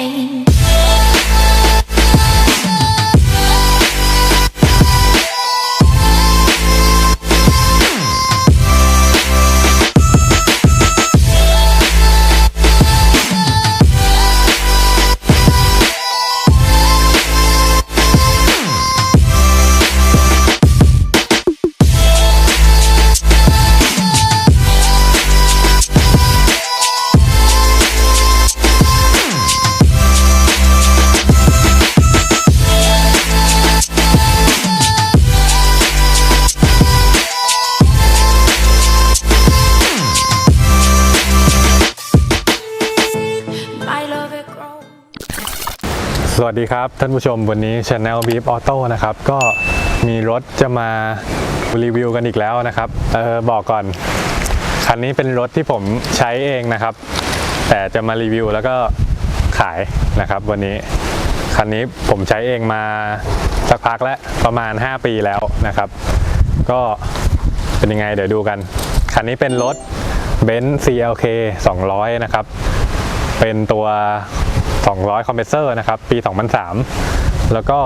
rain. สวัสดีครับ ท่านผู้ชมวันนี้ Channel Beep Auto นะครับ ก็มีรถจะมารีวิวกันอีกแล้วนะครับเออบอกก่อน คันนี้เป็นรถที่ผมใช้เองนะครับ แต่จะมารีวิวแล้วก็ขายนะครับวันนี้ คันนี้ผมใช้เองมาสักพักแล้วประมาณ 5 ปีแล้วนะครับ ก็เป็นยังไงเดี๋ยวดูกัน คันนี้เป็นรถ Benz CLK 200 นะครับ เป็นตัว 200 คอมเพรสเซอร์นะครับ ปี 2003 แล้วก็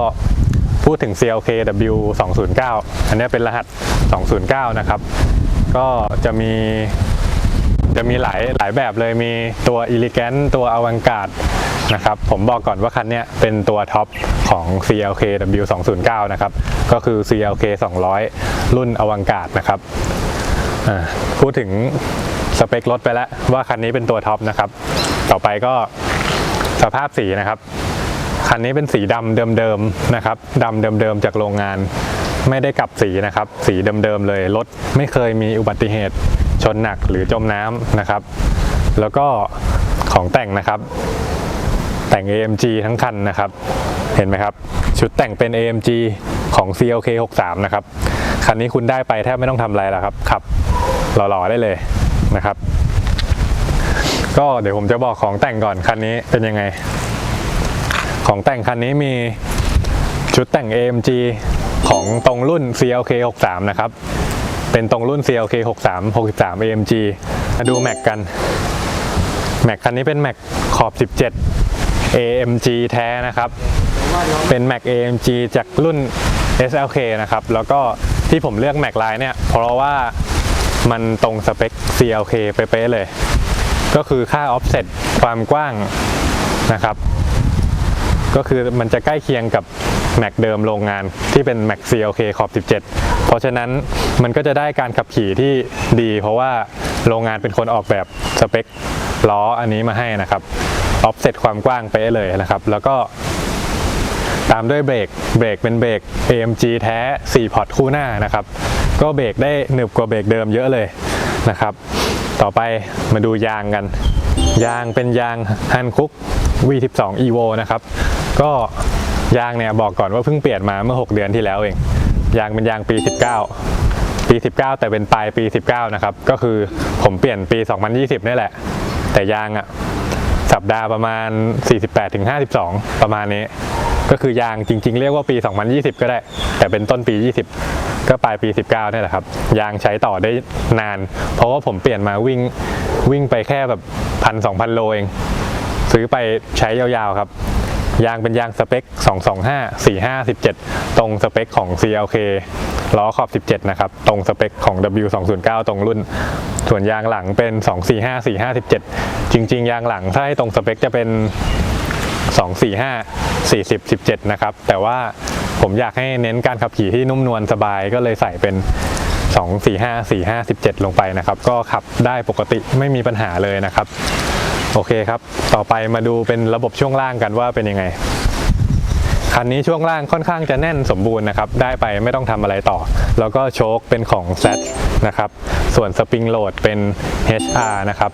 พูดถึง CLK W 209 อันนี้เป็นรหัส 209 นะครับ ก็จะมีจะมีหลายหลายแบบเลยมีตัว Elegant ตัว a v a n g a r d นะครับ ผมบอกก่อนว่าคันนี้เป็นตัวท็อปของ CLK W 209นะครับ ก็คือ CLK 200 รุ่น a v a n g a r d นะครับพูดถึงสเปครถไปแล้วว่าคันนี้เป็นตัวท็อปนะครับ ต่อไปก็ สภาพสีนะครับ คันนี้เป็นสีดำเดิมๆนะครับดำเดิมๆจากโรงงาน ไม่ได้กลับสีนะครับ สีเดิมๆเลยรถไม่เคยมีอุบัติเหตุชนหนักหรือจมน้ำนะครับ แล้วก็ของแต่งนะครับ แต่ง AMG ทั้งคันนะครับ เห็นไหมครับ ชุดแต่งเป็น AMG ของ CLK 63นะครับ คันนี้คุณได้ไปแทบไม่ต้องทำอะไรแล้วครับ ขับหล่อๆได้เลยนะครับ ก็เดี๋ยวผมจะบอกของแต่งก่อนคันนี้เป็นยังไง ของแต่งคันนี้มีชุดแต่ง AMG ของตรงรุ่น CLK 63นะครับ เป็นตรงรุ่น CLK 63 63 AMG มาดูแม็กกัน แม็กคันนี้เป็นแม็กขอบ 17 AMG แท้นะครับ เป็น Mac AMG จากรุ่น SLK นะครับ แล้วก็ที่ผมเลือก Mac ลายเนี่ย เพราะว่ามันตรงสเปค CLK เป๊ะๆเลย ก็คือค่า offset ความกว้างนะครับ ก็คือมันจะใกล้เคียงกับ Mac เดิมโรงงานที่เป็น Mac CLK ขอบ 17 เพราะฉะนั้นมันก็จะได้การขับขี่ที่ดี เพราะว่าโรงงานเป็นคนออกแบบสเปคล้ออันนี้มาให้นะครับ offset ความกว้างเป๊ะเลยนะครับ แล้วก็ตามด้วยเบรก เบรกเป็นเบรก AMG แท้ 4 พอร์ตคู่หน้านะครับ ก็เบรกได้หนึบกว่าเบรกเดิมเยอะเลยนะครับ ต่อไปมาดูยางกัน ยางเป็นยางฮันคุก V12 Evo นะครับ ก็ยางเนี่ยบอกก่อนว่าเพิ่งเปลี่ยนมาเมื่อ 6 เดือนที่แล้วเอง ยางเป็นยางปี 19 ปี 19 แต่เป็นปลายปี 19 นะครับ ก็คือผมเปลี่ยนปี 2020นี่แหละ แต่ยางอะสัปดาห์ประมาณ 48ถึง52 ประมาณนี้ ก็คือยางจริง ๆ เรียกว่าปี 2020 ก็ได้ แต่เป็นต้นปี 20 ก็ปลายปี 19เนี่ยแหละครับ ยางใช้ต่อได้นาน เพราะว่าผมเปลี่ยนมาวิ่งวิ่งไปแค่แบบพันสองพันโลเอง ซื้อไปใช้ยาวๆครับ ยางเป็นยางสเปค 225 45 17 ตรงสเปคของ CLK ล้อขอบ 17 นะครับ ตรงสเปคของ W209 ตรงรุ่น ส่วนยางหลังเป็น 245 45 17 จริง ๆ ยางหลังถ้าให้ตรงสเปคจะเป็น 245 40 17 นะครับ แต่ว่าผมอยากให้เน้นการขับขี่ที่นุ่มนวลสบายก็เลยใส่เป็น 245 45 17 ลงไปนะครับ ก็ขับได้ปกติไม่มีปัญหาเลยนะครับ โอเคครับ ต่อไปมาดูเป็นระบบช่วงล่างกันว่าเป็นยังไง คันนี้ช่วงล่างค่อนข้างจะแน่นสมบูรณ์นะครับ ได้ไปไม่ต้องทำอะไรต่อ แล้วก็โชคเป็นของ Z นะครับ ส่วนสปริงโหลดเป็น HR นะครับ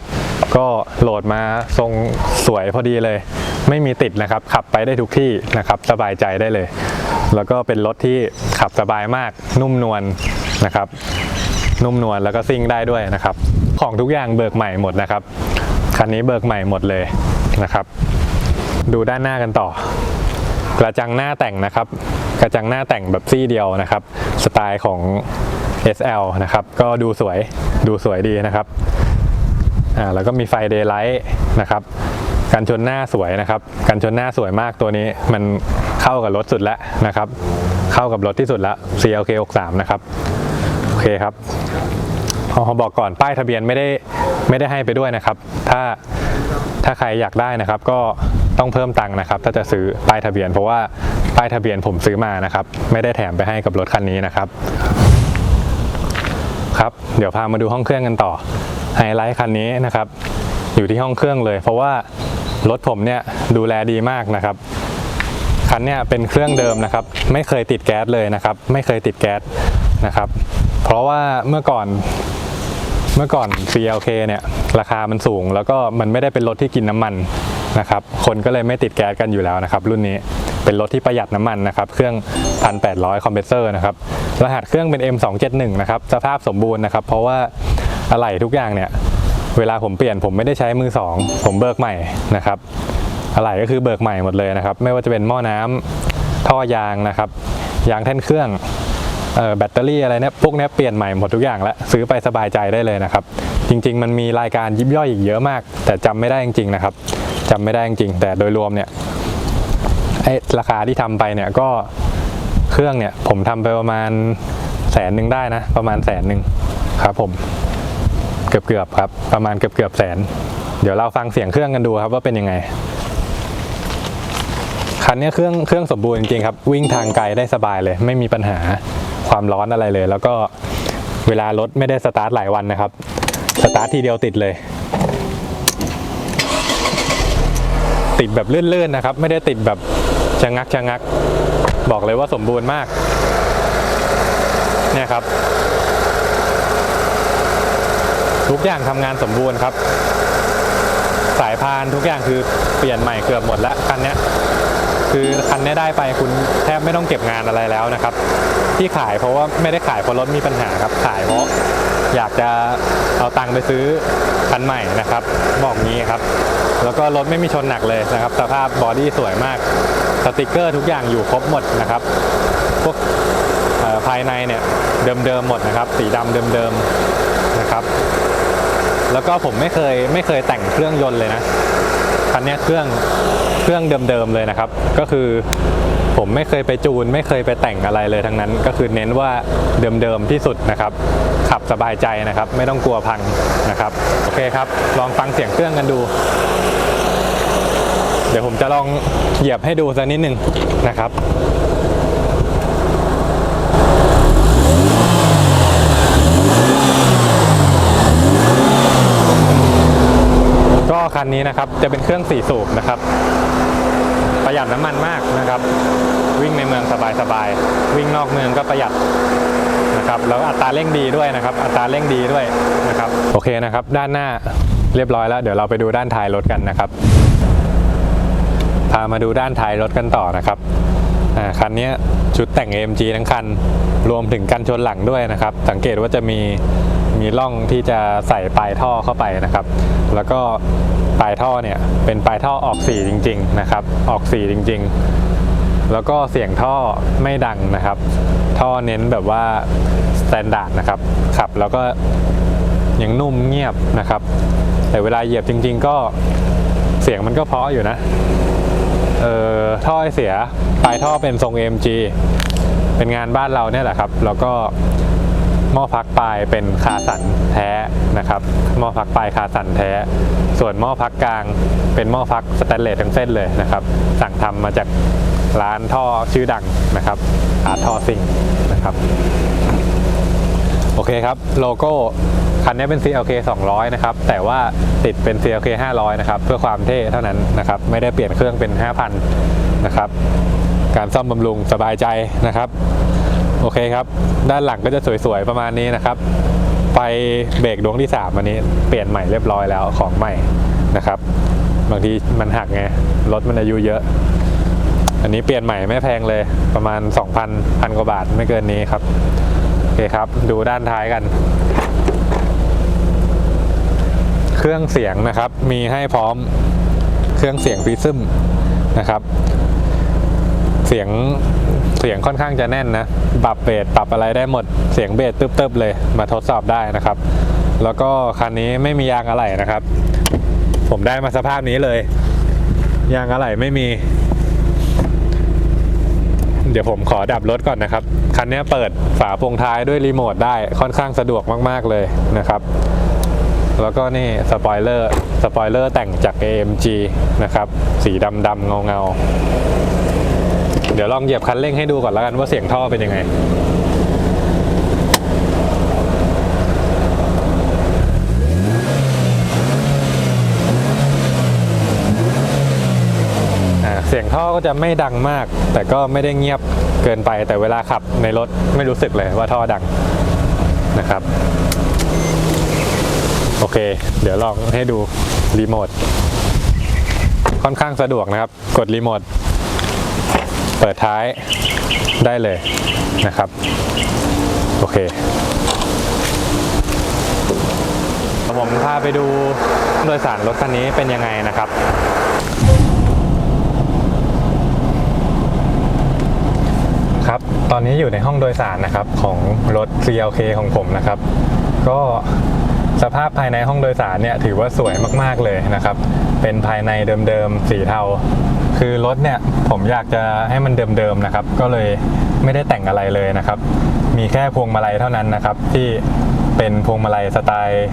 ก็โหลดมาทรงสวยพอดีเลย ไม่มีติดนะครับ ขับไปได้ทุกที่นะครับ สบายใจได้เลย แล้วก็เป็นรถที่ขับสบายมาก นุ่มนวลนะครับ นุ่มนวลแล้วก็ซิ่งได้ด้วยนะครับ ของทุกอย่างเบิกใหม่หมดนะครับ คันนี้เบิกใหม่หมดเลยนะครับ ดูด้านหน้ากันต่อ กระจังหน้าแต่งนะครับ กระจังหน้าแต่งแบบซี่เดียวนะครับ สไตล์ของ SL นะครับ ก็ดูสวยดูสวยดีนะครับอ่าแล้วก็มีไฟเดย์ไลท์นะครับกันชนหน้าสวยนะครับกันชนหน้าสวยมากตัวนี้มันเข้ากับรถสุดแล้วนะครับ เข้ากับรถที่สุดแล้ว CLK 63นะครับโอเคครับขอบอกก่อนป้ายทะเบียนไม่ได้ไม่ได้ให้ไปด้วยนะครับ ถ้าถ้าใครอยากได้นะครับก็ต้องเพิ่มตังค์นะครับถ้าจะซื้อป้ายทะเบียน เพราะว่าป้ายทะเบียนผมซื้อมานะครับ ไม่ได้แถมไปให้กับรถคันนี้นะครับ ครับเดี๋ยวพามาดูห้องเครื่องกันต่อไฮไลท์คันนี้นะครับ อยู่ที่ห้องเครื่องเลย เพราะว่ารถผมเนี่ยดูแลดีมากนะครับคันเนี้ยเป็นเครื่องเดิมนะครับ ไม่เคยติดแก๊สเลยนะครับ ไม่เคยติดแก๊สนะครับ เพราะว่าเมื่อก่อนเมื่อก่อน CLK เนี่ยราคามันสูง แล้วก็มันไม่ได้เป็นรถที่กินน้ำมัน นะครับคนก็เลยไม่ติดแก๊สกันอยู่แล้วนะครับรุ่นนี้เป็นรถที่ประหยัดน้ำมันนะครับเครื่อง 1,800 คอมเพรสเซอร์นะครับรหัสเครื่องเป็น M271 นะครับสภาพสมบูรณ์นะครับเพราะว่าอะไหล่ทุกอย่างเนี่ยเวลาผมเปลี่ยนผมไม่ได้ใช้มือสองผมเบิกใหม่นะครับอะไหล่ก็คือเบิกใหม่หมดเลยนะครับไม่ว่าจะเป็นหม้อน้ำท่อยางนะครับยางแท่นเครื่องเอ่อแบตเตอรี่อะไรเนี่ยพวกเนี้ยเปลี่ยนใหม่หมดทุกอย่างแล้วซื้อไปสบายใจได้เลยนะครับ จริง ๆ มันมีรายการยิบย่อยอีกเยอะมาก แต่จำไม่ได้จริง ๆ นะครับ จำไม่ได้จริงๆแต่โดยรวมเนี่ยไอ้ราคาที่ทำไปเนี่ยก็เครื่องเนี่ยผมทำไปประมาณแสนหนึ่งได้นะ ประมาณแสนหนึ่งครับผมเกือบๆครับ ประมาณเกือบๆแสน เดี๋ยวเราฟังเสียงเครื่องกันดูครับว่าเป็นยังไง คันนี้เครื่องเครื่องสมบูรณ์จริงๆครับ วิ่งทางไกลได้สบายเลย ไม่มีปัญหาความร้อนอะไรเลย แล้วก็เวลารถไม่ได้สตาร์ทหลายวันนะครับ สตาร์ททีเดียวติดเลย ติดแบบเลื่อนๆนะครับ ไม่ได้ติดแบบชะงักชะงัก บอกเลยว่าสมบูรณ์มาก เนี่ยครับ ทุกอย่างทำงานสมบูรณ์ครับ สายพานทุกอย่างคือเปลี่ยนใหม่เกือบหมดแล้วคันนี้คือคันนี้ได้ไปคุณแทบไม่ต้องเก็บงานอะไรแล้วนะครับ ที่ขายเพราะว่าไม่ได้ขายเพราะรถมีปัญหาครับขายเพราะ อยากจะเอาตังค์ไปซื้อคันใหม่นะครับบอกงี้ครับ แล้วก็รถไม่มีชนหนักเลยนะครับ สภาพบอดี้สวยมาก สติกเกอร์ทุกอย่างอยู่ครบหมดนะครับ พวกภายในเนี่ยเดิมๆหมดนะครับ สีดำเดิมๆนะครับ แล้วก็ผมไม่เคยไม่เคยแต่งเครื่องยนต์เลยนะคันนี้เครื่องเครื่องเดิมๆเลยนะครับ ก็คือ ผมไม่เคยไปจูน ไม่เคยไปแต่งอะไรเลยทั้งนั้น ก็คือเน้นว่าเดิมๆที่สุดนะครับ ขับสบายใจนะครับ ไม่ต้องกลัวพังนะครับโอเคครับ ลองฟังเสียงเครื่องกันดู เดี๋ยวผมจะลองเหยียบให้ดูสักนิดหนึ่งนะครับก็คันนี้นะครับจะเป็นเครื่องสี่สูบนะครับ ประหยัดน้ำมันมากนะครับ วิ่งในเมืองสบายๆวิ่งนอกเมืองก็ประหยัดนะครับแล้วอัตราเร่งดีด้วยนะครับ อัตราเร่งดีด้วยนะครับโอเคนะครับ ด้านหน้าเรียบร้อยแล้ว เดี๋ยวเราไปดูด้านท้ายรถกันนะครับ พามาดูด้านท้ายรถกันต่อนะครับคันนี้ชุดแต่ง AMG ทั้งคันรวมถึงกันชนหลังด้วยนะครับ สังเกตว่าจะมีมีร่องที่จะใส่ปลายท่อเข้าไปนะครับ แล้วก็ ปลายท่อเนี่ยเป็นปลายท่อออกสีจริง ๆ นะครับ ออกสีจริง ๆ แล้วก็เสียงท่อไม่ดังนะครับ ท่อเน้นแบบว่าสแตนดาร์ดนะครับขับแล้วก็ยังนุ่มเงียบนะครับ แต่เวลาเหยียบจริง ๆ ก็เสียงมันก็เพาะอยู่นะเอ่อท่อไอเสียปลายท่อเป็นทรง AMG เป็นงานบ้านเราเนี่ยแหละครับ แล้วก็ หม้อพักปลายเป็นคาสันแท้นะครับหม้อพักปลายคาสันแท้ ส่วนหม้อพักกลางเป็นหม้อพักสแตนเลสทั้งเส้นเลยนะครับ สั่งทำมาจากร้านท่อชื่อดังนะครับอาท่อซิงนะครับโอเคครับโลโก้คันนี้เป็น CLK 200 นะครับ แต่ว่าติดเป็น CLK 500 นะครับ เพื่อความเท่เท่านั้นนะครับ ไม่ได้เปลี่ยนเครื่องเป็น 5,000 นะครับ การซ่อมบำรุงสบายใจนะครับ โอเคครับ ด้านหลังก็จะสวยๆ ประมาณนี้นะครับไฟเบรกดวงที่ 3 อันนี้เปลี่ยนใหม่เรียบร้อยแล้วของใหม่นะครับ บางทีมันหักไง รถมันอายุเยอะ อันนี้เปลี่ยนใหม่ไม่แพงเลยประมาณ 2,000พันกว่าบาทไม่เกินนี้ครับ โอเคครับ ดูด้านท้ายกัน เครื่องเสียงนะครับ มีให้พร้อมเครื่องเสียงฟิซึมนะครับ เสียง เสียงค่อนข้างจะแน่นนะ ปรับเบสปรับอะไรได้หมด เสียงเบสตึบๆเลยมาทดสอบได้นะครับ แล้วก็คันนี้ไม่มียางอะไหล่นะครับ ผมได้มาสภาพนี้เลย ยางอะไหล่ไม่มี เดี๋ยวผมขอดับรถก่อนนะครับ คันนี้เปิดฝาโปรงท้ายด้วยรีโมทได้ค่อนข้างสะดวกมากๆเลยนะครับแล้วก็นี่สปอยเลอร์ สปอยเลอร์แต่งจาก AMG นะครับ สีดำดำเงาเงาๆ ดี๋ยวลองเหยียบคันเร่งให้ดูก่อนแล้วกันว่าเสียงท่อเป็นยังไงเสียงท่อก็จะไม่ดังมาก แต่ก็ไม่ได้เงียบเกินไปแต่เวลาขับในรถไม่รู้สึกเลยว่าท่อดังนะครับโอเค เดี๋ยวลองให้ดูรีโมทค่อนข้างสะดวกนะครับ กดรีโมท เปิดท้ายได้เลยนะครับ โอเคผมพาไปดูโดยสารรถคันนี้เป็นยังไงนะครับครับตอนนี้อยู่ในห้องโดยสารนะครับของรถ CLK ของผมนะครับ ก็สภาพภายในห้องโดยสารเนี่ยถือว่าสวยมากๆเลยนะครับ เป็นภายในเดิมๆสีเทา คือรถเนี่ยผมอยากจะให้มันเดิมๆนะครับ ก็เลยไม่ได้แต่งอะไรเลยนะครับ มีแค่พวงมาลัยเท่านั้นนะครับ ที่เป็นพวงมาลัยสไตล์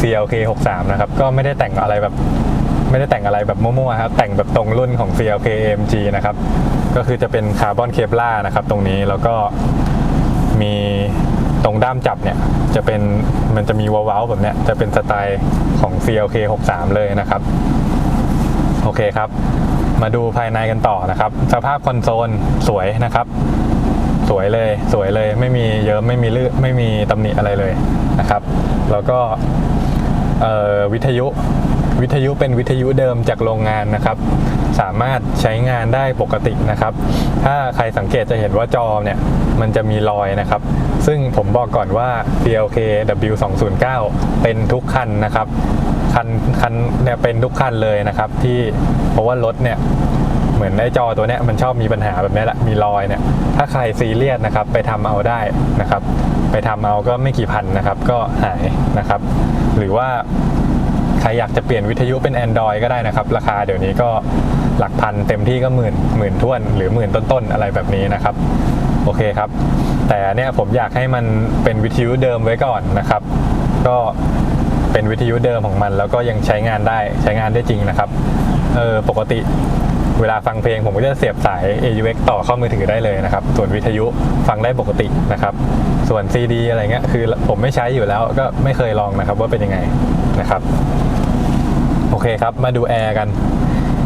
CLK 63นะครับ ก็ไม่ได้แต่งอะไรแบบไม่ได้แต่งอะไรแบบมั่วๆครับแต่งแบบตรงรุ่นของ CLK AMG นะครับ ก็คือจะเป็นคาร์บอนเคปล่านะครับ ตรงนี้แล้วก็มีตรงด้ามจับเนี่ยจะเป็นมันจะมีวาวๆแบบเนี้ยจะเป็นสไตล์ของ CLK 63 เลยนะครับ โอเคครับ มาดูภายในกันต่อนะครับ สภาพคอนโซลสวยนะครับ สวยเลยสวยเลยไม่มีเยอะไม่มีลื่นไม่มีตำหนิอะไรเลยนะครับ แล้วก็วิทยุวิทยุเป็นวิทยุเดิมจากโรงงานนะครับ สามารถใช้งานได้ปกตินะครับ ถ้าใครสังเกตจะเห็นว่าจอเนี่ยมันจะมีรอยนะครับ ซึ่งผมบอกก่อนว่า PLK W209 เป็นทุกคันนะครับ คันคันเนี่ยเป็นทุกคันเลยนะครับ ที่เพราะว่ารถเนี่ยเหมือนไอ้จอตัวเนี้ยมันชอบมีปัญหาแบบนี้แหละมีรอยเนี่ย ถ้าใครซีเรียสนะครับ ไปทำเอาได้นะครับ ไปทำเอาก็ไม่กี่พันนะครับ ก็หายนะครับ หรือว่าใครอยากจะเปลี่ยนวิทยุเป็น Android ก็ได้นะครับ ราคาเดี๋ยวนี้ก็หลักพันเต็มที่ก็หมื่นหมื่นท้วน หรือหมื่นต้นๆอะไรแบบนี้นะครับ โอเคครับ แต่เนี่ยผมอยากให้มันเป็นวิทยุเดิมไว้ก่อนนะครับ ก็ เป็นวิทยุเดิมของมัน แล้วก็ยังใช้งานได้ใช้งานได้จริงนะครับเออปกติเวลาฟังเพลงผมก็จะเสียบสาย AUX ต่อเข้ามือถือได้เลยนะครับ ส่วนวิทยุฟังได้ปกตินะครับ ส่วน CD อะไรเงี้ยคือผมไม่ใช้อยู่แล้วก็ไม่เคยลองนะครับว่าเป็นยังไงนะครับ โอเคครับ มาดูแอร์กัน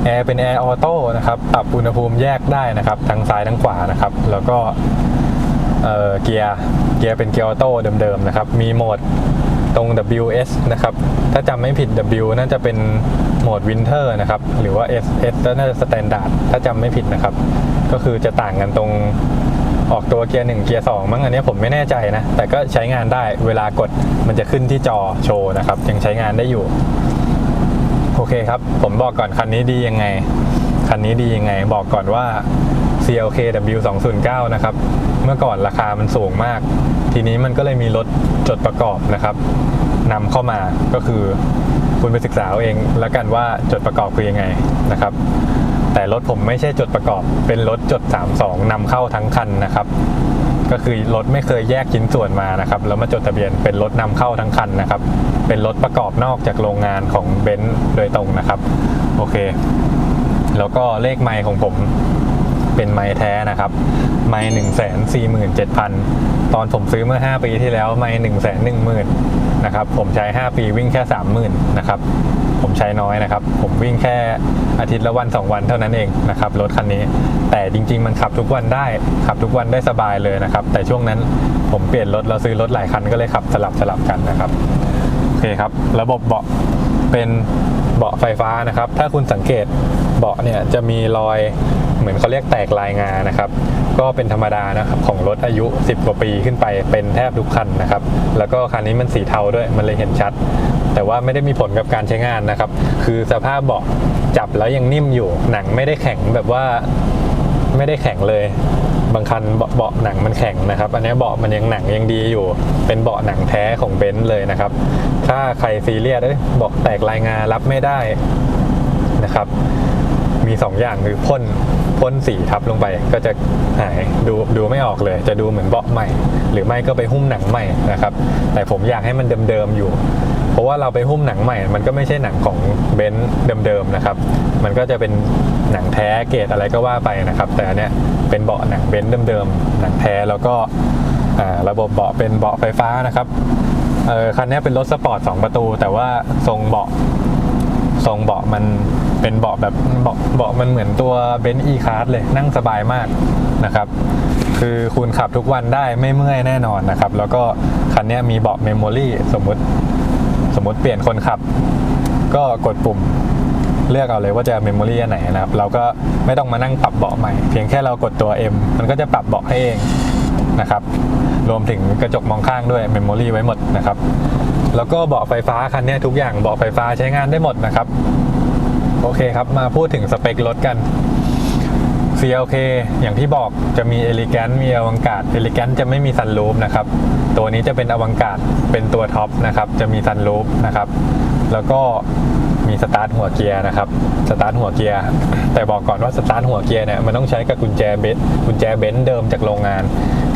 แอร์เป็นแอร์ออโต้นะครับปรับอุณหภูมิแยกได้นะครับ ทั้งซ้ายทั้งขวานะครับ แล้วก็เออเกียร์เกียร์เป็นเกียร์ออโต้เดิมๆนะครับ มีโหมด ตรง WS นะครับ ถ้าจำไม่ผิด W น่าจะเป็นโหมด Winter นะครับ หรือว่า S S น่าจะ Standard ถ้าจำไม่ผิดนะครับ ก็คือจะต่างกันตรงออกตัวเกียร์1เกียร์2มั้งอันนี้ผมไม่แน่ใจนะ แต่ก็ใช้งานได้เวลากดมันจะขึ้นที่จอโชว์นะครับ ยังใช้งานได้อยู่ โอเคครับ ผมบอกก่อนคันนี้ดียังไง คันนี้ดียังไง บอกก่อนว่า CLK W209 นะครับ เมื่อก่อนราคามันสูงมาก ทีนี้มันก็เลยมีรถจดประกอบนะครับนำเข้ามาก็คือคุณไปศึกษาเอาเองแล้วกันว่าจดประกอบคือยังไงนะครับ แต่รถผมไม่ใช่จดประกอบ เป็นรถจด 32นำเข้าทั้งคันนะครับ ก็คือรถไม่เคยแยกชิ้นส่วนมานะครับแล้วมาจดทะเบียนเป็นรถนำเข้าทั้งคันนะครับ เป็นรถประกอบนอกจากโรงงานของเบนซ์โดยตรงนะครับ โอเค แล้วก็เลขไมล์ของผม เป็นไมล์แท้นะครับ ไมล์หนึ่งแสนสี่หมื่นเจ็ดพันตอนผมซื้อเมื่อ 5 ปีที่แล้วไมล์หนึ่งแสนหนึ่งหมื่นนะครับผมใช้ 5 ปีวิ่งแค่30,000นะครับผมใช้น้อยนะครับ ผมวิ่งแค่อาทิตย์ละวัน 2 วันเท่านั้นเองนะครับรถคันนี้ แต่จริง ๆ มันขับทุกวันได้ขับทุกวันได้สบายเลยนะครับ แต่ช่วงนั้นผมเปลี่ยนรถเราซื้อรถหลายคันก็เลยขับสลับสลับกันนะครับโอเคครับ ระบบเบาะเป็นเบาะไฟฟ้านะครับ ถ้าคุณสังเกต บาะเนี่ยจะมีรอยเหมือนเขาเรียกแตกลายงานะครับ ก็เป็นธรรมดานะครับของรถอายุ 10 กว่าปีขึ้นไปเป็นแทบทุกคันนะครับ แล้วก็คันนี้มันสีเทาด้วยมันเลยเห็นชัด แต่ว่าไม่ได้มีผลกับการใช้งานนะครับ คือสภาพเบาะจับแล้วยังนิ่มอยู่หนังไม่ได้แข็งแบบว่าไม่ได้แข็งเลยบางคันเบาะหนังมันแข็งนะครับ อันนี้เบาะมันยังหนังยังดีอยู่ เป็นเบาะหนังแท้ของเบนซ์เลยนะครับ ถ้าใครซีเรียสเอ้ยเบอกแตกลายงานรับไม่ได้นะครับ มี 2 อย่างคือพ่นพ่นสีทับลงไปก็จะหายดูดูไม่ออกเลย จะดูเหมือนเบาะใหม่ หรือไม่ก็ไปหุ้มหนังใหม่นะครับ แต่ผมอยากให้มันเดิมๆอยู่ เพราะว่าเราไปหุ้มหนังใหม่ มันก็ไม่ใช่หนังของเบนซ์เดิมๆนะครับ มันก็จะเป็นหนังแท้เกรดอะไรก็ว่าไปนะครับ แต่อันเนี้ยเป็นเบาะหนังเบนซ์เดิมๆหนังแท้แล้วก็ระบบเบาะเป็นเบาะไฟฟ้านะครับคันนี้เป็นรถสปอร์ต2ประตู แต่ว่าทรงเบาะ ทรงเบาะมันเป็นเบาะแบบเบาะเบาะมันเหมือนตัวเบนซ์อีคาร์เลยนั่งสบายมากนะครับ คือคุณขับทุกวันได้ไม่เมื่อยแน่นอนนะครับ แล้วก็คันนี้มีเบาะเมมโมรี่สมมติสมมติเปลี่ยนคนขับ ก็กดปุ่มเลือกเอาเลยว่าจะเมมโมรี่อันไหนนะครับ เราก็ไม่ต้องมานั่งปรับเบาะใหม่ เพียงแค่เรากดตัว M มันก็จะปรับเบาะให้เองนะครับ รวมถึงกระจกมองข้างด้วยเมมโมรี่ไว้หมดนะครับ แล้วก็เบาะไฟฟ้าคันนี้ทุกอย่างเบาะไฟฟ้าใช้งานได้หมดนะครับ โอเคครับ มาพูดถึงสเปครถกัน CLK อย่างที่บอกจะมี Elegant มีอวังกา Elegant จะไม่มีซันรูฟนะครับ ตัวนี้จะเป็นอวังกาเป็นตัวท็อปนะครับ จะมีซันรูฟนะครับ แล้วก็ มีสตาร์ทหัวเกียร์นะครับสตาร์ทหัวเกียร์แต่บอกก่อนว่าสตาร์ทหัวเกียร์เนี่ยมันต้องใช้กับกุญแจเบนซ์กุญแจเบนซ์เดิมจากโรงงาน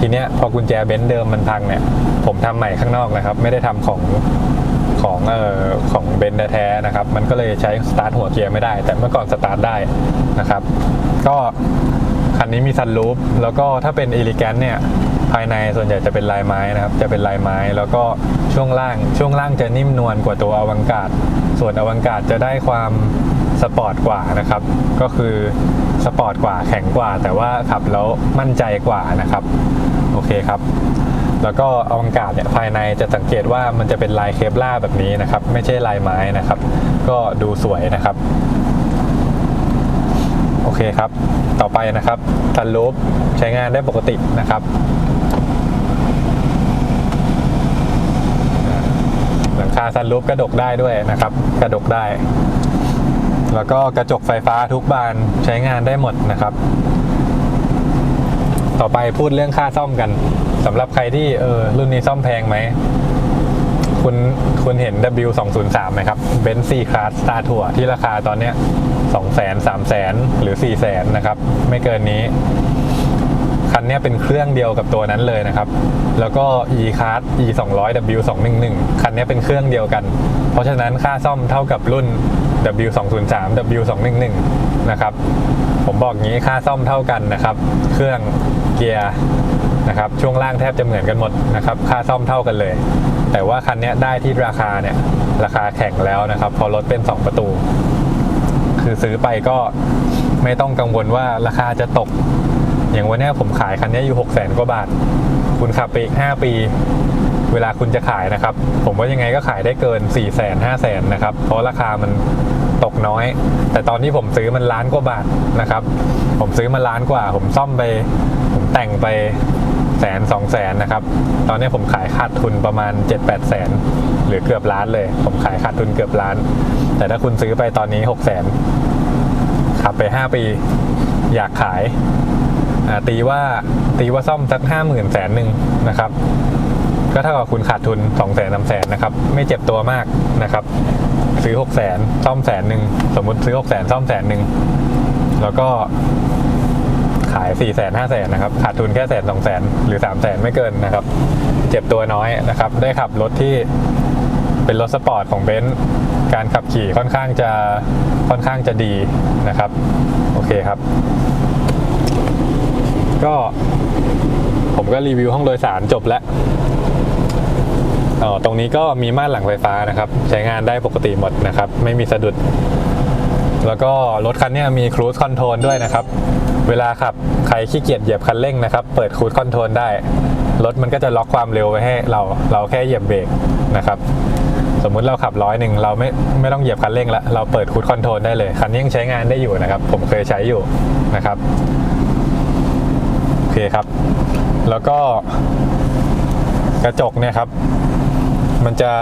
ทีเนี้ยพอกุญแจเบนซ์เดิมมันพังเนี่ยผมทำใหม่ข้างนอกนะครับ ไม่ได้ทำของของเอ่อของเบนซ์แท้ๆนะครับ มันก็เลยใช้สตาร์ทหัวเกียร์ไม่ได้ แต่เมื่อก่อนสตาร์ทได้นะครับ ก็คันนี้มีซันรูฟแล้วก็ถ้าเป็นเอลิแกนเนี่ยภายในส่วนใหญ่จะเป็นลายไม้นะครับ จะเป็นลายไม้ แล้วก็ช่วงล่างช่วงล่างจะนิ่มนวลกว่าตัวอวังกาด ส่วนอวังกาดจะได้ความสปอร์ตกว่านะครับ ก็คือสปอร์ตกว่าแข็งกว่า แต่ว่าขับแล้วมั่นใจกว่านะครับ โอเคครับแล้วก็อวังกาศเนี่ยภายในจะสังเกตว่ามันจะเป็นลายเคปล่าแบบนี้นะครับ ไม่ใช่ลายไม้นะครับ ก็ดูสวยนะครับ โอเคครับ ต่อไปนะครับซันรูฟใช้งานได้ปกตินะครับ หลัง คาซันรูฟกระดกได้ด้วยนะครับ กระดกได้ แล้วก็กระจกไฟฟ้าทุกบานใช้งานได้หมดนะครับ ต่อไปพูดเรื่องค่าซ่อมกันสำหรับใครที่เออรุ่นนี้ซ่อมแพงไหมคุณคุณเห็น W203 ไหมครับเบนซ์ C Class Star Tour ที่ราคาตอนเนี้ย2 0 0 0 0 0 3 0 0 0 0หรือ4 0 0 0 0 0นะครับ ไม่เกินนี้ คันนี้เป็นเครื่องเดียวกับตัวนั้นเลยนะครับ แล้วก็ e card e 2 0 0 w 2 1 1คันนี้เป็นเครื่องเดียวกัน เพราะฉะนั้นค่าซ่อมเท่ากับรุ่น w 2 0 3 w 2 1 1นะครับ ผมบอกงี้ค่าซ่อมเท่ากันนะครับ เครื่องเกียร์นะครับช่วงล่างแทบจะเหมือนกันหมดนะครับ ค่าซ่อมเท่ากันเลย แต่ว่าคันนี้ได้ที่ราคาเนี่ยราคาแข่งแล้วนะครับ พอรถเป็น 2 ประตู คือซื้อไปก็ไม่ต้องกังวลว่าราคาจะตก อย่างวันนี้ผมขายคันนี้อยู่6 0 0 0 0 0 กว่าบาท คุณขับไปอีก 5 ปี เวลาคุณจะขายนะครับ ผมว่ายังไงก็ขายได้เกิน 4 0 0 0 0 0 5 0 0 0 นะครับ เพราะราคามันตกน้อย แต่ตอนที่ผมซื้อมันล้านกว่าบาทนะครับ ผมซื้อมาล้านกว่า ผมซ่อมไป ผมแต่งไปแสนสองแสนนะครับ ตอนนี้ผมขายขาดทุนประมาณ 7-8แสนหรือเกือบล้านเลย ผมขายขาดทุนเกือบล้าน แต่ถ้าคุณซื้อไปตอนนี้6แสนขับไป 5 ปี อยากขาย ตีว่าตีว่าซ่อมสักห้าหมื่นแสนหนึ่งนะครับก็เท่ากับคุณขาดทุน2องแสนสามแสนนะครับไม่เจ็บตัวมากนะครับ ซื้อ6กแสนซ่อมแสนหนึ่งสมมุติซื้อ6กแสนซ่อมแสนหนึ่งแล้วก็ขาย4ี่แสนห้าแสนนะครับขาดทุนแค่แสนสองแสนหรือ3ามแสนไม่เกินนะครับ เจ็บตัวน้อยนะครับ ได้ขับรถที่เป็นรถสปอร์ตของเบนซ์การขับขี่ค่อนข้างจะค่อนข้างจะดีนะครับ โอเคครับ ก็ผมก็รีวิวห้องโดยสารจบแล้วอ๋อตรงนี้ก็มีม่านหลังไฟฟ้านะครับ ใช้งานได้ปกติหมดนะครับ ไม่มีสะดุด แล้วก็รถคันนี้มีครู i คอนโทรลด้วยนะครับ เวลาขับใครขี้เกียจเหยียบคันเร่งนะครับ เปิดครู i คอนโทรลได้ รถมันก็จะล็อกความเร็วไว้ให้เราเราแค่เหยียบเบรกนะครับสมมุติเราขับร้อยหนึ่งเราไม่ไม่ต้องเหยียบคันเร่งละเราเปิดครู i คอนโทรลได้เลย คันนี้ยังใช้งานได้อยู่นะครับ ผมเคยใช้อยู่นะครับ คครับ แล้วก็กระจกเนี่ยครับมันจะ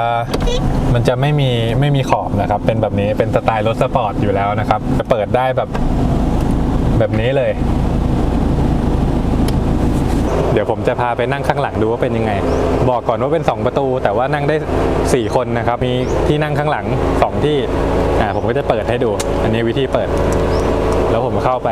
มันจะไม่มีไม่มีขอบนะครับ เป็นแบบนี้เป็นสไตล์รถสปอร์ตอยู่แล้วนะครับ จะเปิดได้แบบแบบนี้เลย เดี๋ยวผมจะพาไปนั่งข้างหลังดูว่าเป็นยังไง บอกก่อนว่าเป็น 2 ประตู แต่ว่านั่งได้ 4 คนนะครับ มีที่นั่งข้างหลัง 2 ที่อ่าผมก็จะเปิดให้ดู อันนี้วิธีเปิด แล้วผมเข้าไป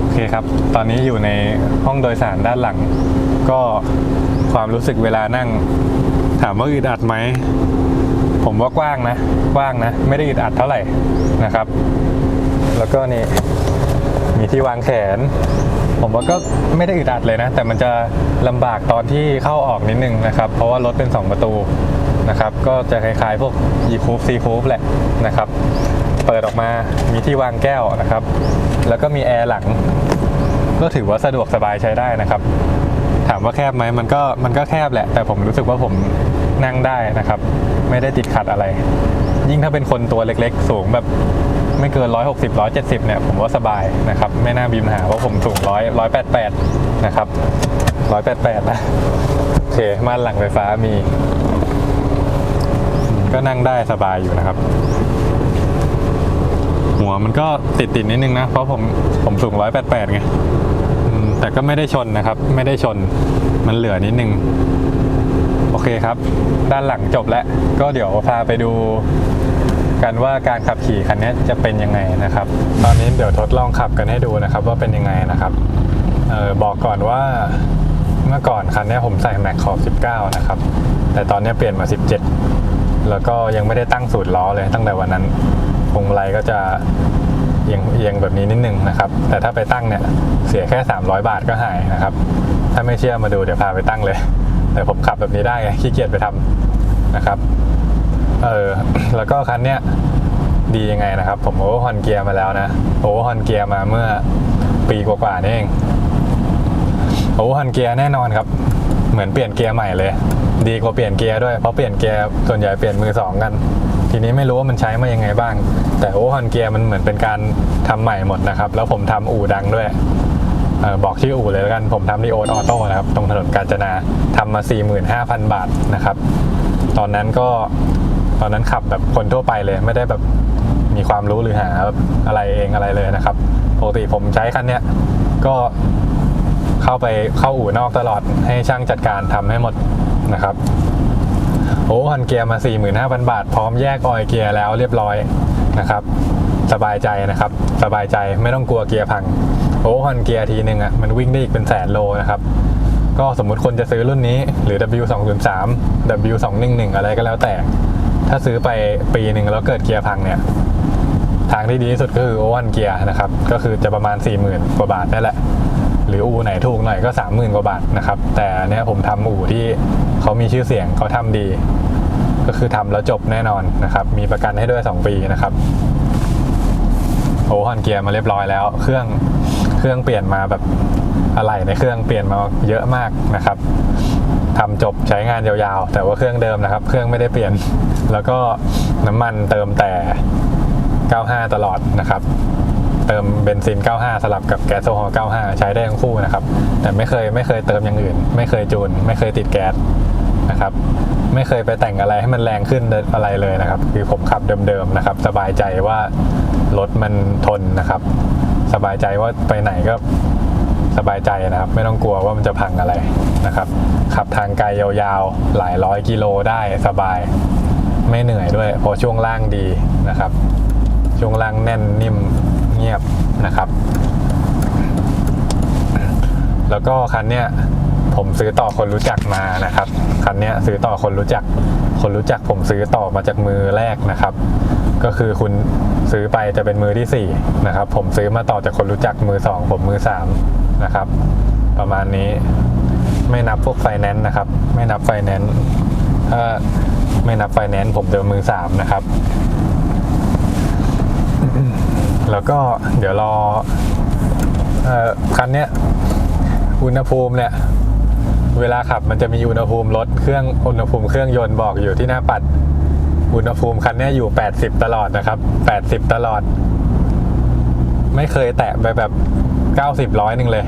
โอเคครับ ตอนนี้อยู่ในห้องโดยสารด้านหลัง ก็ความรู้สึกเวลานั่ง ถามว่าอึดอัดไหม ผมว่ากว้างนะ กว้างนะ ไม่ได้อึดอัดเท่าไหร่นะครับ แล้วก็นี่ มีที่วางแขนผมว่าก็ไม่ได้อึดอัดเลยนะ แต่มันจะลำบากตอนที่เข้าออกนิดนึงนะครับ เพราะว่ารถเป็น 2 ประตู นะครับ ก็จะคล้ายๆพวก e c o u p e c o u p e แหละนะครับ เปิดออกมามีที่วางแก้วนะครับ แล้วก็มีแอร์หลัง ก็ถือว่าสะดวกสบายใช้ได้นะครับ ถามว่าแคบไหมมันก็มันก็แคบแหละ แต่ผมรู้สึกว่าผมนั่งได้นะครับ ไม่ได้ติดขัดอะไร ยิ่งถ้าเป็นคนตัวเล็กๆ สูงแบบไม่เกิน 160 170 เนี่ย ผมว่าสบายนะครับ ไม่น่าบีมหาเพราะผมสูง 100 188 นะครับ 188 นะ โอเคม่านหลังไฟฟ้ามี ก็นั่งได้สบายอยู่นะครับ หัวมันก็ติดติดนิดนึงนะ เพราะผมผมสูง188ไงอืมแต่ก็ไม่ได้ชนนะครับ ไม่ได้ชนมันเหลือนิดนึง โอเคครับ ด้านหลังจบแล้วก็เดี๋ยวพาไปดูกันว่าการขับขี่คันนี้จะเป็นยังไงนะครับ ตอนนี้เดี๋ยวทดลองขับกันให้ดูนะครับ ว่าเป็นยังไงนะครับออบอกก่อนว่าเมื่อก่อนคันนี้ผมใส่แม็กขอบ 19 นะครับ แต่ตอนนี้เปลี่ยนมา 17 แล้วก็ยังไม่ได้ตั้งสูตรล้อเลยตั้งแต่วันนั้นพวงมาลัยก็จะเอียงเอียงแบบนี้นิดนึงนะครับ แต่ถ้าไปตั้งเนี่ยเสียแค่ 300 บาทก็หายนะครับ ถ้าไม่เชื่อมาดูเดี๋ยวพาไปตั้งเลย แต่ผมขับแบบนี้ได้ไงขี้เกียจไปทำนะครับ เออแล้วก็คันเนี้ยดียังไงนะครับ ผมโอเวอร์ฮอนเกียร์มาแล้วนะโอเวอร์ฮอนเกียร์มาเมื่อปีกว่าๆนี่เองโอเวอร์ฮอนเกียร์แน่นอนครับ เหมือนเปลี่ยนเกียร์ใหม่เลย ดีกว่าเปลี่ยนเกียร์ด้วย เพราะเปลี่ยนเกียร์ส่วนใหญ่เปลี่ยนมือสองกัน ทีนี้ไม่รู้ว่ามันใช้มายังไงบ้าง แต่โอเวอร์ฮอนเกียร์มันเหมือนเป็นการทำใหม่หมดนะครับ แล้วผมทำอู่ดังด้วยออบอกชื่ออู่เลยแล้วกันผมทำที่โอนออโต้นะครับ ตรงถนนกาญจนาทำมา 45,000 บาทนะครับ ตอนนั้นก็ตอนนั้นขับแบบคนทั่วไปเลยไม่ได้แบบมีความรู้หรือหาอะไรเองอะไรเลยนะครับปกติผมใช้คันเนี้ยก็เข้าไปเข้าอู่นอกตลอดให้ช่างจัดการทำให้หมด นะครับโอ้ฮอนเกียร์มา 45,000 บาท พร้อมแยกออยเกียร์แล้วเรียบร้อยนะครับสบายใจนะครับ สบายใจไม่ต้องกลัวเกียร์พัง โอ้ฮอนเกียร์ทีหนึ่งอะมันวิ่งได้อีกเป็นแสนโลนะครับ ก็สมมุติคนจะซื้อรุ่นนี้หรือ W203 W211 อะไรก็แล้วแต่ ถ้าซื้อไปปีหนึ่งแล้วเกิดเกียร์พังเนี่ย ทางที่ดีที่สุดก็คือโอวันเกียร์นะครับ ก็คือจะประมาณ 40,000กว่าบาทนั่นแหละ หรืออู่ไหนถูกหน่อยก็ 30,000กว่าบาทนะครับ แต่เนี้ยผมทำอู่ที่เขามีชื่อเสียงเขาทำดี ก็คือทำแล้วจบแน่นอนนะครับ มีประกันให้ด้วย 2 ปีนะครับโอ้ฮอนเกียร์มาเรียบร้อยแล้ว เครื่องเครื่องเปลี่ยนมาแบบอะไรในเครื่องเปลี่ยนมาเยอะมากนะครับทำจบใช้งานยาวๆ แต่ว่าเครื่องเดิมนะครับ เครื่องไม่ได้เปลี่ยน แล้วก็น้ำมันเติมแต่ 95 ตลอดนะครับ ติมเบนซิน 95 สลับกับแก๊สโซฮอล์95 ใช้ได้ทั้งคู่นะครับ แต่ไม่เคยไม่เคยเติมอย่างอื่น ไม่เคยจูน ไม่เคยติดแก๊สนะครับ ไม่เคยไปแต่งอะไรให้มันแรงขึ้นอะไรเลยนะครับ คือผมขับเดิมๆนะครับ สบายใจว่ารถมันทนนะครับ สบายใจว่าไปไหนก็สบายใจนะครับ ไม่ต้องกลัวว่ามันจะพังอะไรนะครับ ขับทางไกลยาวๆ หลายร้อยกิโลได้สบาย ไม่เหนื่อยด้วยเพราะช่วงล่างดีนะครับ ช่วงล่างแน่นนิ่ม เงียบนะครับ แล้วก็คันเนี้ยผมซื้อต่อคนรู้จักมานะครับ คันเนี้ยซื้อต่อคนรู้จัก คนรู้จักผมซื้อต่อมาจากมือแรกนะครับ ก็คือคุณซื้อไปจะเป็นมือที่สี่นะครับ ผมซื้อมาต่อจากคนรู้จักมือสองผมมือสามนะครับ ประมาณนี้ไม่นับพวกไฟแนนซ์นะครับ ไม่นับไฟแนนซ์ถ้าไม่นับไฟแนนซ์ผมเดิมมือสามนะครับ แล้วก็เดี๋ยวรอคันเนี้ยอุณหภูมิเนี่ยเวลาขับมันจะมีอุณหภูมิลดเครื่องอุณหภูมิเครื่องยนต์บอกอยู่ที่หน้าปัด อุณหภูมิคันนี้อยู่ 80 ตลอดนะครับ 80 ตลอด ไม่เคยแตะไปแบบ 90ร้อยหนึ่งเลย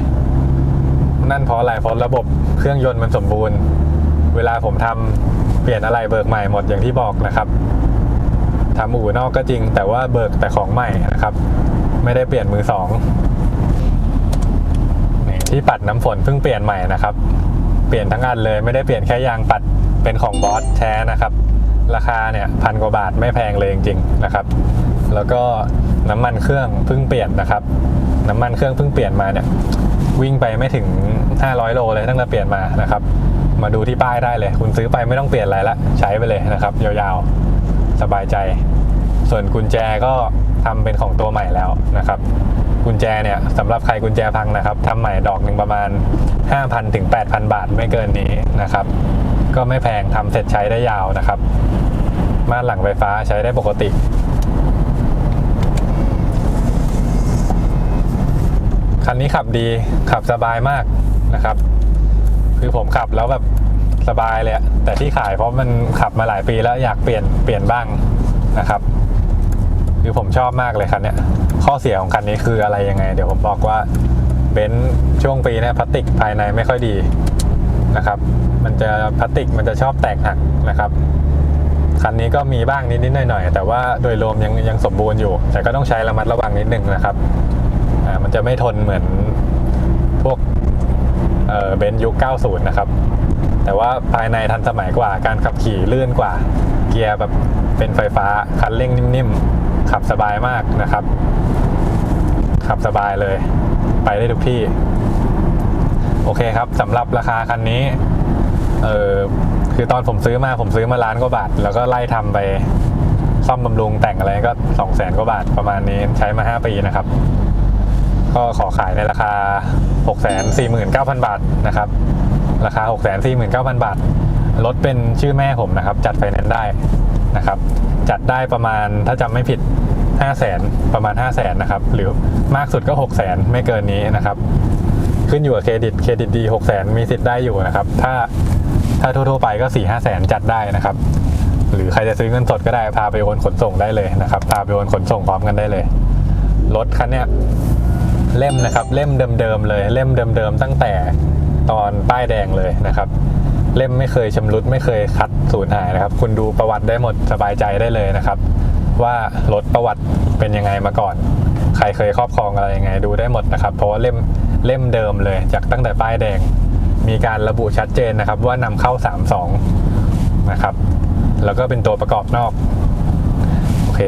นั่นเพราะอะไรเพราะระบบเครื่องยนต์มันสมบูรณ์ เวลาผมทำเปลี่ยนอะไรเบิกใหม่หมดอย่างที่บอกนะครับ ทำอู่นอกก็จริง แต่ว่าเบิกแต่ของใหม่นะครับ ไม่ได้เปลี่ยนมือสองที่ปัดน้ำฝนเพิ่งเปลี่ยนใหม่นะครับ เปลี่ยนทั้งอันเลยไม่ได้เปลี่ยนแค่ยางปัดเป็นของบอสแท้นะครับ ราคาเนี่ยพันกว่าบาทไม่แพงเลยจริงๆนะครับ แล้วก็น้ำมันเครื่องเพิ่งเปลี่ยนนะครับ น้ำมันเครื่องเพิ่งเปลี่ยนมาเนี่ยวิ่งไปไม่ถึง 500 โลเลยตั้งแต่เปลี่ยนมานะครับ มาดูที่ป้ายได้เลย คุณซื้อไปไม่ต้องเปลี่ยนอะไรละใช้ไปเลยนะครับ ยาวๆ สบายใจ ส่วนกุญแจก็ทำเป็นของตัวใหม่แล้วนะครับ กุญแจเนี่ยสำหรับใครกุญแจพังนะครับทำใหม่ดอกหนึ่งประมาณ 5,000ถึง8,000 บาทไม่เกินนี้นะครับ ก็ไม่แพงทำเสร็จใช้ได้ยาวนะครับม่านหลังไฟฟ้าใช้ได้ปกติคันนี้ขับดีขับสบายมากนะครับ คือผมขับแล้วแบบ สบายเลยอะแต่ที่ขายเพราะมันขับมาหลายปีแล้วอยากเปลี่ยนเปลี่ยนบ้างนะครับ คือผมชอบมากเลยคันเนี้ยข้อเสียของคันนี้คืออะไรยังไง เดี๋ยวผมบอกว่าเบนซ์ช่วงปีนี้พลาสติกภายในไม่ค่อยดีนะครับ มันจะพลาสติกมันจะชอบแตกหักนะครับคันนี้ก็มีบ้างนิดๆหน่อยๆแต่ว่าโดยรวมยังยังสมบูรณ์อยู่ แต่ก็ต้องใช้ระมัดระวังนิดนึงนะครับอ่ามันจะไม่ทนเหมือนพวกเออเบนซ์ยุค 90 นะครับ แต่ว่าภายในทันสมัยกว่าการขับขี่ลื่นกว่า เกียร์แบบเป็นไฟฟ้าคันเร่งนิ่มๆ ขับสบายมากนะครับ ขับสบายเลย ไปได้ทุกที่ โอเคครับสำหรับราคาคันนี้เออคือตอนผมซื้อมาผมซื้อมาล้านกว่าบาท แล้วก็ไล่ทำไปซ่อมบำรุงแต่งอะไรก็สองแสนกว่าบาทประมาณนี้ใช้มา 5 ปีนะครับ ก็ขอขายในราคา 6 4 9 0 0 0 บาทนะครับ ราคา 6 4 9 0 0 0 บาท รถเป็นชื่อแม่ผมนะครับ จัดไฟแนนซ์ได้นะครับ จัดได้ประมาณถ้าจำไม่ผิด 5 0 0 0 0 0ประมาณ 5 0 0 0 0 0นะครับ หรือมากสุดก็ 6 0 0 0 0 0ไม่เกินนี้นะครับ ขึ้นอยู่กับเครดิต เครดิตดี 6 0 0 0 0 0มีสิทธิ์ได้อยู่นะครับ ถ้าถ้าทั่วๆไปก็ 4 5 0 0 0 0จัดได้นะครับ หรือใครจะซื้อเงินสดก็ได้ พาไปโอนขนส่งได้เลยนะครับ พาไปโอนขนส่งพร้อมกันได้เลย รถคันเนี้ยเล่มนะครับ เล่มเดิมๆเลย เล่มเดิมๆตั้งแต่ ตอนป้ายแดงเลยนะครับ เล่มไม่เคยชำรุดไม่เคยคัดสูญหายนะครับ คุณดูประวัติได้หมดสบายใจได้เลยนะครับ ว่ารถประวัติเป็นยังไงมาก่อน ใครเคยครอบครองอะไรยังไงดูได้หมดนะครับ เพราะว่าเล่มเล่มเดิมเลยจากตั้งแต่ป้ายแดง มีการระบุชัดเจนนะครับ ว่านำเข้า 32 นะครับ แล้วก็เป็นตัวประกอบนอกโอเค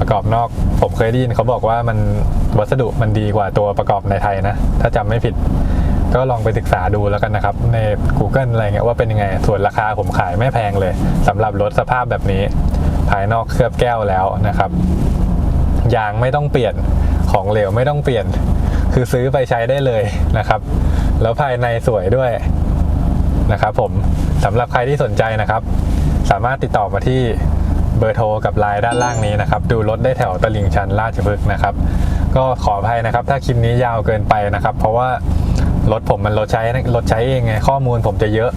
ประกอบนอกผมเคยได้ยินเขาบอกว่ามันวัสดุมันดีกว่าตัวประกอบในไทยนะ ถ้าจำไม่ผิด ก็ลองไปศึกษาดูแล้วกันนะครับ ใน Google อะไรเงี้ยว่าเป็นยังไง ส่วนราคาผมขายไม่แพงเลยสำหรับรถสภาพแบบนี้ ภายนอกเคลือบแก้วแล้วนะครับยางไม่ต้องเปลี่ยนของเหลวไม่ต้องเปลี่ยน คือซื้อไปใช้ได้เลยนะครับ แล้วภายในสวยด้วยนะครับผมสำหรับใครที่สนใจนะครับ สามารถติดต่อมาที่เบอร์โทรกับไลน์ด้านล่างนี้นะครับ ดูรถได้แถวตลิ่งชันราชพฤกษ์นะครับ ก็ขออภัยนะครับ ถ้าคลิปนี้ยาวเกินไปนะครับ เพราะว่า รถผมมันรถใช้รถใช้เองไงข้อมูลผมจะเยอะ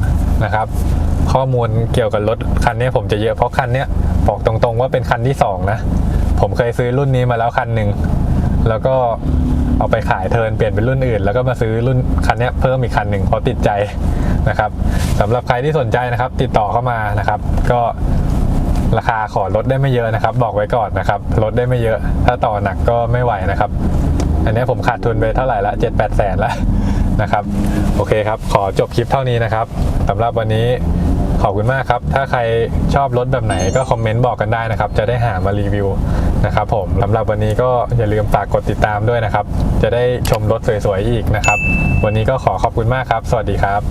นะครับ ข้อมูลเกี่ยวกับรถคันนี้ผมจะเยอะเพราะคันนี้บอกตรงๆว่าเป็นคันที่สองนะผมเคยซื้อรุ่นนี้มาแล้วคันหนึ่งแล้วก็เอาไปขายเทิร์นเปลี่ยนเป็นรุ่นอื่น แล้วก็มาซื้อรุ่นคันนี้เพิ่มอีกคันหนึ่งเพราะติดใจนะครับสำหรับใครที่สนใจนะครับ ติดต่อเข้ามานะครับ ก็ราคาขอลดได้ไม่เยอะนะครับ บอกไว้ก่อนนะครับลดได้ไม่เยอะ ถ้าต่อหนักก็ไม่ไหวนะครับ อันนี้ผมขาดทุนไปเท่าไหร่ละเจ็ดแปดแสนละ นะครับ โอเคครับ ขอจบคลิปเท่านี้นะครับสำหรับวันนี้ขอบคุณมากครับ ถ้าใครชอบรถแบบไหนก็คอมเมนต์บอกกันได้นะครับ จะได้หามารีวิวนะครับผมสำหรับวันนี้ก็อย่าลืมฝากกดติดตามด้วยนะครับ จะได้ชมรถสวยๆอีกนะครับ วันนี้ก็ขอขอบคุณมากครับ สวัสดีครับ